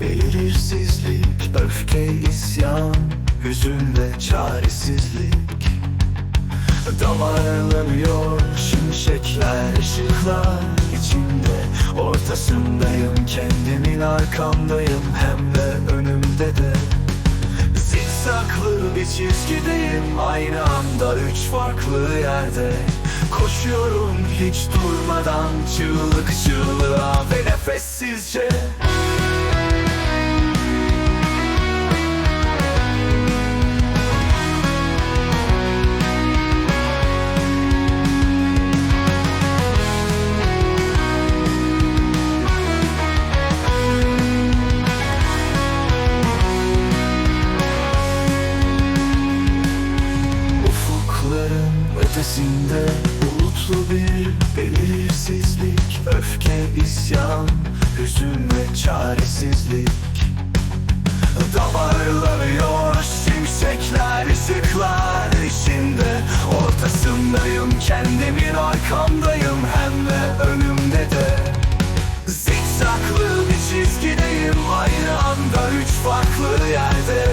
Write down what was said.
belirsizlik Öfke, isyan, hüzün ve çaresizlik. Damarlanıyor şimşekler, ışıklar içinde. Ortasındayım, kendimin arkamdayım Hem de önümde de. Zikzaklı bir çizgideyim Aynı anda üç farklı yerde. Koşuyorum hiç durmadan Çığlık çığlığa ve nefessizce Ufukların ötesinde bulutlu bir belirsizlik Öfke, isyan, hüzün ve çaresizlik. Damarlanıyor şimşekler, ışıklar içinde. Ortasındayım, kendimin arkamdayım Hem de önümde de. Zikzaklı bir çizgideyim Aynı anda üç farklı yerde